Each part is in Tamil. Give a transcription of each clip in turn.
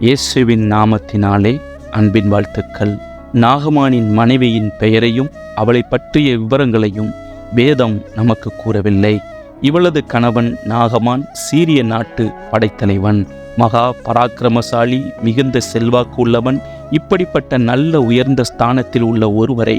இயேசுவின் நாமத்தினாலே அன்பின் வாழ்த்துக்கள். நாகமானின் மனைவியின் பெயரையும் அவளை பற்றிய விவரங்களையும் வேதம் நமக்கு கூறவில்லை. இவளது கணவன் நாகமான் சீரிய நாட்டு படைத்தலைவன். மகா பராக்கிரமசாலி மிகுந்த செல்வாக்கு உள்ளவன் இப்படிப்பட்ட நல்ல உயர்ந்த ஸ்தானத்தில் உள்ள ஒருவரை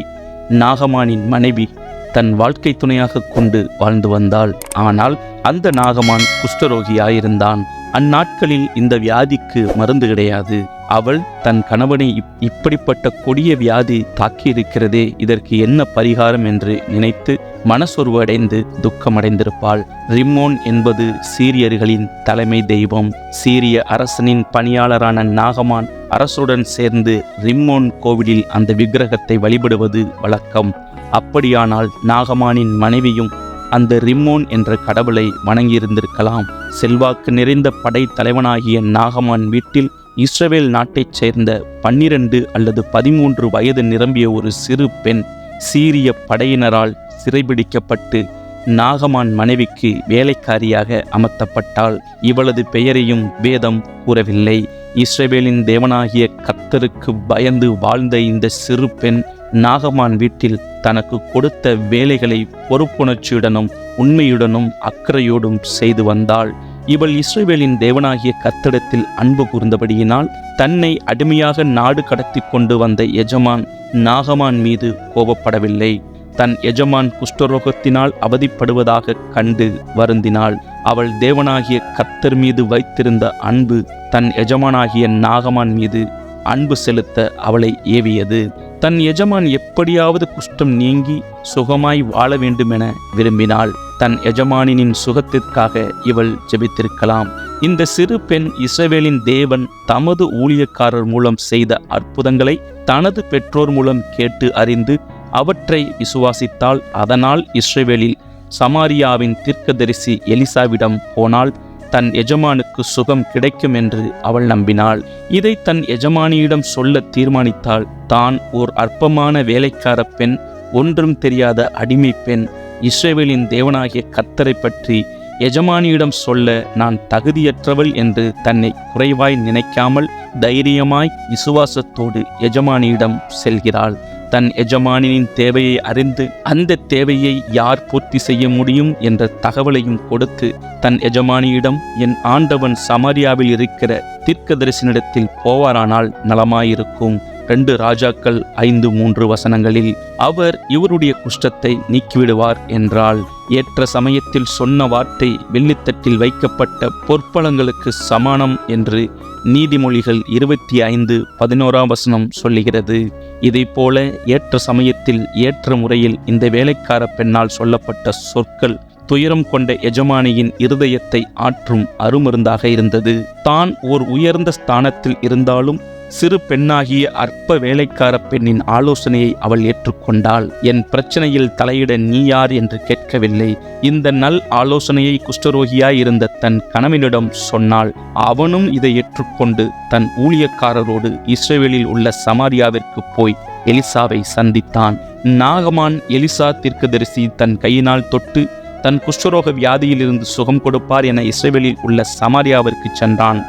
நாகமானின் மனைவி தன் வாழ்க்கை துணையாக கொண்டு வாழ்ந்து வந்தாள். ஆனால் அந்த நாகமான் குஷ்டரோகியாயிருந்தான். அந்நாட்களில் இந்த வியாதிக்கு மருந்து கிடையாது. அவள் தன் கணவனை இப்- இப்படிப்பட்ட கொடிய வியாதி தாக்கியிருக்கிறதே இதற்கு என்ன பரிகாரம் என்று நினைத்து மனசொருவடைந்து துக்கமடைந்திருப்பாள். ரிம்மோன் என்பது சீரியர்களின் தலைமை தெய்வம். சீரிய அரசனின் பணியாளரான நாகமான் அரசுடன் சேர்ந்து ரிம்மோன் கோவிலில் அந்த விக்கிரகத்தை வழிபடுவது வழக்கம். அப்படியானால் நாகமானின் மனைவியும் அந்த ரிம்மோன் என்ற கடவுளை வணங்கியிருந்திருக்கலாம். செல்வாக்கு நிறைந்த படை தலைவனாகிய நாகமான் வீட்டில் இஸ்ரவேல் நாட்டைச் சேர்ந்த பன்னிரண்டு அல்லது பதிமூன்று வயது நிரம்பிய ஒரு சிறு பெண் சீரிய படையினரால் சிறைபிடிக்கப்பட்டு நாகமான் மனைவிக்கு வேலைக்காரியாக அமர்த்தப்பட்டாள் இவளது பெயரையும் வேதம் கூறவில்லை. இஸ்ரேவேலின் தேவனாகிய கத்தருக்கு பயந்து வாழ்ந்த இந்த சிறு பெண் நாகமான் வீட்டில் தனக்கு கொடுத்த வேலைகளை பொறுப்புணர்ச்சியுடனும் உண்மையுடனும் அக்கறையோடும் செய்து வந்தாள். இவள் இஸ்ரேவேலின் தேவனாகிய கத்திடத்தில் அன்பு கூர்ந்தபடியினால் தன்னை அடிமையாக நாடு கடத்தி கொண்டு வந்த எஜமான் நாகமான் மீது கோபப்படவில்லை. தன் எஜமான் குஷ்டரோகத்தினால் அவதிப்படுவதாக கண்டு வருந்தினாள். அவள் தேவனாகிய கத்தர் மீது வைத்திருந்த அன்பு தன் எஜமானாகிய நாகமான் மீது அன்பு செலுத்த அவளை ஏவியது. தன் எஜமான் எப்படியாவது குஷ்டம் நீங்கி சுகமாய் வாழ வேண்டுமென விரும்பினாள். தன் எஜமானினின் சுகத்திற்காக இவள் ஜெபித்திருக்கலாம். இந்த சிறு பெண் இசவேலின் தேவன் தமது ஊழியக்காரர் மூலம் செய்த அற்புதங்களை தனது பெற்றோர் மூலம் கேட்டு அறிந்து அவற்றை விசுவாசித்தால் அதனால் இஸ்ரேவேலில் சமாரியாவின் தீர்க்கதரிசி எலிசாவிடம் போனால் தன் எஜமானுக்கு சுகம் கிடைக்கும் என்று அவள் நம்பினாள். இதை தன் எஜமானியிடம் சொல்ல தீர்மானித்தாள். தான் ஓர் அற்பமான வேலைக்கார பெண் ஒன்றும் தெரியாத அடிமை பெண். இஸ்ரேவேலின் தேவனாகிய கத்தரை பற்றி எஜமானியிடம் சொல்ல நான் தகுதியற்றவள் என்று தன்னை குறைவாய் நினைக்காமல் தைரியமாய் விசுவாசத்தோடு எஜமானியிடம் செல்கிறாள். தன் எஜமானியின் தேவையை அறிந்து அந்த தேவையை யார் பூர்த்தி செய்ய முடியும் என்ற தகவலையும் கொடுத்து தன் எஜமானியிடம் என் ஆண்டவன் சமாரியாவில் இருக்கிற தீர்க்கதரிசனிடத்தில் போவாரானால் நலமாயிருக்கும். ரெண்டு ராஜாக்கள் ஐந்து மூன்று வசனங்களில் அவர் இவருடைய குஷ்டத்தை நீக்கிவிடுவார் என்றாள். ஏற்ற சமயத்தில் சொன்ன வார்த்தை வெள்ளித்தட்டில் வைக்கப்பட்ட பொற்பளங்களுக்கு சமானம் என்று நீதிமொழிகள் இருபத்தி ஐந்து பதினோராம் வசனம் சொல்லுகிறது. இதைப்போல ஏற்ற சமயத்தில் ஏற்ற முறையில் இந்த வேலைக்கார பெண்ணால் சொல்லப்பட்ட சொற்கள் துயரம் கொண்ட எஜமானியின் இருதயத்தை ஆற்றும் அருமருந்தாக இருந்தது. தான் ஓர் உயர்ந்த ஸ்தானத்தில் இருந்தாலும் சிறு பெண்ணாகிய அற்ப வேலைக்கார பெண்ணின் ஆலோசனையை அவள் ஏற்றுக்கொண்டாள். என் பிரச்சனையில் தலையிட நீ யார் என்று கேட்கவில்லை. இந்த நல் ஆலோசனையை குஷ்டரோகியாய் இருந்த தன் கணவனிடம் சொன்னாள். அவனும் இதை ஏற்றுக்கொண்டு தன் ஊழியக்காரரோடு இஸ்ரேலில் உள்ள சமாரியாவிற்கு போய் எலிசாவை சந்தித்தான். நாகமான் எலிசா தீர்க்கதரிசி தன் கையினால் தொட்டு தன் குஷ்டரோக வியாதியிலிருந்து சுகம் கொடுப்பார் என இஸ்ரேலில் உள்ள சமாரியாவிற்கு சென்றான்.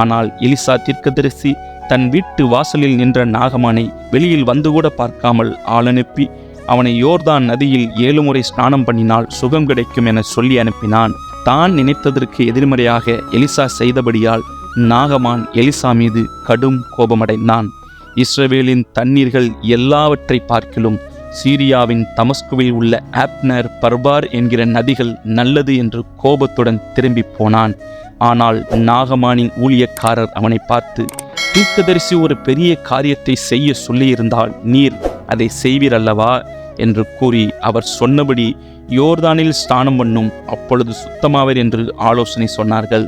ஆனால் எலிசா தீர்க்கதரிசி தன் வீட்டு வாசலில் நின்ற நாகமானை வெளியில் வந்து கூட பார்க்காமல் ஆளனுப்பி அவனை யோர்தான் நதியில் ஏழு முறை ஸ்நானம் பண்ணினால் சுகம் கிடைக்கும் என சொல்லி அனுப்பினான். தான் நினைத்ததற்கு எதிர்மறையாக எலிசா செய்தபடியால் நாகமான் எலிசா மீது கடும் கோபமடைந்தான். இஸ்ரவேலின் தண்ணீர்கள் எல்லாவற்றை பார்க்கிலும் சீரியாவின் தமஸ்குவில் உள்ள ஆப்னர் பர்பார் என்கிற நதிகள் நல்லது என்று கோபத்துடன் திரும்பி போனான். ஆனால் நாகமானின் ஊழியக்காரர் அவனை பார்த்து தீர்க்கதரிசி ஒரு பெரிய காரியத்தை செய்ய சொல்லியிருந்தால் நீர் அதை செய்வீர் அல்லவா என்று கூறி அவர் சொன்னபடி யோர்தானில் ஸ்நானம் பண்ணும் அப்பொழுது சுத்தமாவர் என்று ஆலோசனை சொன்னார்கள்.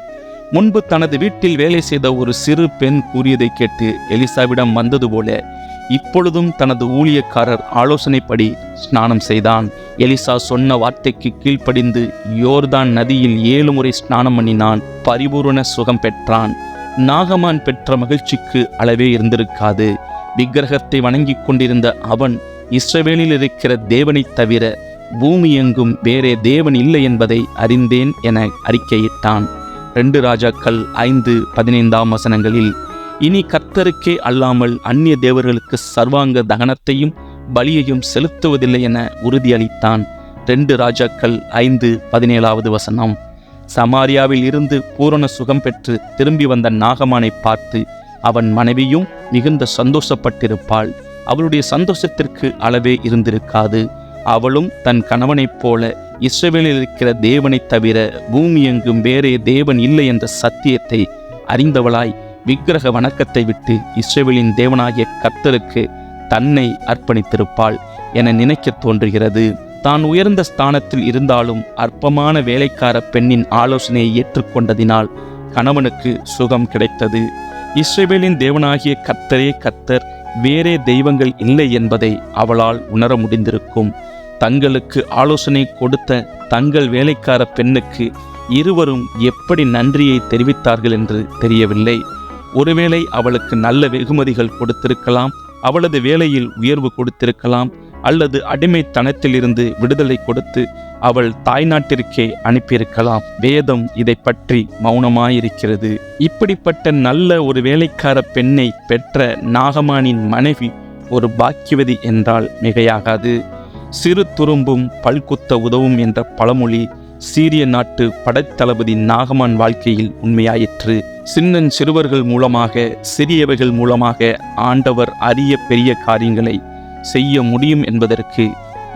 முன்பு தனது வீட்டில் வேலை செய்த ஒரு சிறு பெண் கூறியதை கேட்டு எலிசாவிடம் வந்தது போல இப்பொழுதும் தனது ஊழியக்காரர் ஆலோசனைப்படி ஸ்நானம் செய்தான். எலிசா சொன்ன வார்த்தைக்கு கீழ்ப்படிந்து யோர்தான் நதியில் ஏழு முறை ஸ்நானம் பண்ணினான். பரிபூரண சுகம் பெற்றான். நாகமான் பெற்ற மகிழ்ச்சிக்கு அளவே இருந்திருக்காது. விக்கிரகத்தை வணங்கிக் கொண்டிருந்த அவன் இஸ்ரவேலில் இருக்கிற தேவனைத் தவிர பூமி எங்கும் வேறே தேவன் இல்லை என்பதை அறிந்தேன் என அறிக்கையிட்டான். ரெண்டு ராஜாக்கள் ஐந்து பதினைந்தாம் வசனங்களில் இனி கர்த்தருக்கே அல்லாமல் அந்நிய தேவர்களுக்கு சர்வாங்க தகனத்தையும் பலியையும் செலுத்துவதில்லை என உறுதியளித்தான். ரெண்டு ராஜாக்கள் ஐந்து பதினேழாவது வசனம் சமாரியாவில் இருந்து பூரண சுகம் பெற்று திரும்பி வந்த நாகமானை பார்த்து அவன் மனைவியும் மிகுந்த சந்தோஷப்பட்டிருப்பாள். அவளுடைய சந்தோஷத்திற்கு அளவே இருந்திருக்காது. அவளும் தன் கணவனைப் போல இஸ்ரவேலில் இருக்கிற தேவனைத் தவிர பூமி எங்கும் வேறே தேவன் இல்லை என்ற சத்தியத்தை அறிந்தவளாய் விக்கிரக வணக்கத்தை விட்டு இஸ்ரவேலின் தேவனாகிய கர்த்தருக்கு தன்னை அர்ப்பணித்திருப்பாள் என நினைக்கத் தோன்றுகிறது. தான் உயர்ந்த ஸ்தானத்தில் இருந்தாலும் அற்பமான வேலைக்கார பெண்ணின் ஆலோசனையை ஏற்றுக்கொண்டதினால் கணவனுக்கு சுகம் கிடைத்தது. இஸ்ரேலின் தேவனாகிய கர்த்தரே கர்த்தர் வேறே தெய்வங்கள் இல்லை என்பதை அவளால் உணர முடிந்திருக்கும். தங்களுக்கு ஆலோசனை கொடுத்த தங்கள் வேலைக்கார பெண்ணுக்கு இருவரும் எப்படி நன்றியை தெரிவித்தார்கள் என்று தெரியவில்லை. ஒருவேளை அவளுக்கு நல்ல வெகுமதிகள் கொடுத்திருக்கலாம். அவளது வேலையில் உயர்வு கொடுத்திருக்கலாம் அல்லது அடிமைத்தனத்திலிருந்து விடுதலை கொடுத்து அவள் தாய்நாட்டிற்கே அனுப்பியிருக்கலாம். வேதம் இதை பற்றி மௌனமாயிருக்கிறது. இப்படிப்பட்ட நல்ல ஒரு வேலைக்கார பெண்ணை பெற்ற நாகமானின் மனைவி ஒரு பாக்கியவதி என்றால் மிகையாகாது. சிறு துரும்பும் பல்குத்த உதவும் என்ற பழமொழி சீரிய நாட்டு படைத்தளபதி நாகமான் வாழ்க்கையில் உண்மையாயிற்று. சின்னன் சிறுவர்கள் மூலமாக சிறியவைகள் மூலமாக ஆண்டவர் அரிய பெரிய காரியங்களை செய்ய முடியும் என்பதற்கு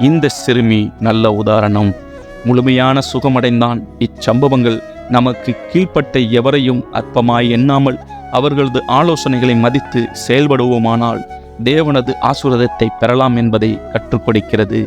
இந்த சிறுமி நல்ல உதாரணம். முழுமையான சுகமடைந்தான். இச்சம்பவங்கள் நமக்கு கீழ்ப்பட்ட எவரையும் அற்பமாய் எண்ணாமல் அவர்களது ஆலோசனைகளை மதித்து செயல்படுவோமானால் தேவனது ஆசுரதத்தை பெறலாம் என்பதை கற்றுக் கொடுக்கிறது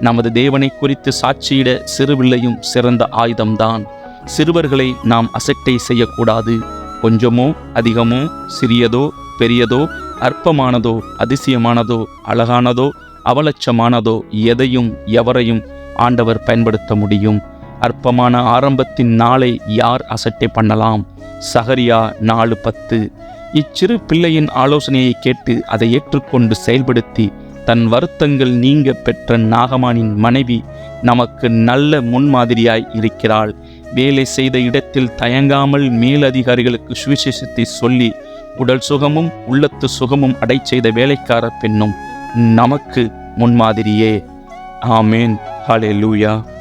நமது தேவனை குறித்து சாட்சியிட சிறுவில்லையும் சிறந்த ஆயுதம்தான். சிறுவர்களை நாம் அசட்டை செய்யக்கூடாது. கொஞ்சமோ அதிகமோ சிறியதோ பெரியதோ அற்பமானதோ அதிசயமானதோ அழகானதோ அவலட்சமானதோ எதையும் எவரையும் ஆண்டவர் பயன்படுத்த முடியும். அற்பமான ஆரம்பத்தின் நாளை யார் அசட்டை பண்ணலாம்? சகரியா நாலு பத்து. இச்சிறு பிள்ளையின் ஆலோசனையை கேட்டு அதை ஏற்றுக்கொண்டு செயல்படுத்தி தன் வருத்தங்கள் நீங்க பெற்ற நாகமானின் மனைவி நமக்கு நல்ல முன்மாதிரியாய் இருக்கிறாள். வேலை செய்த இடத்தில் தயங்காமல் மேலதிகாரிகளுக்கு சுவிசேஷத்தை சொல்லி உடல் சுகமும் உள்ளத்து சுகமும் அடை செய்த வேலைக்கார பெண்ணும் நமக்கு முன்மாதிரியே. ஆமேன். ஹalleluya.